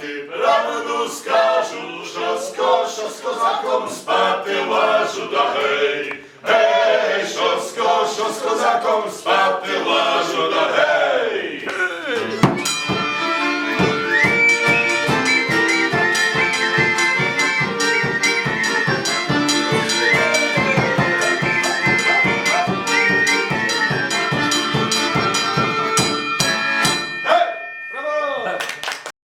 ти правду скажу, що з козаком спа...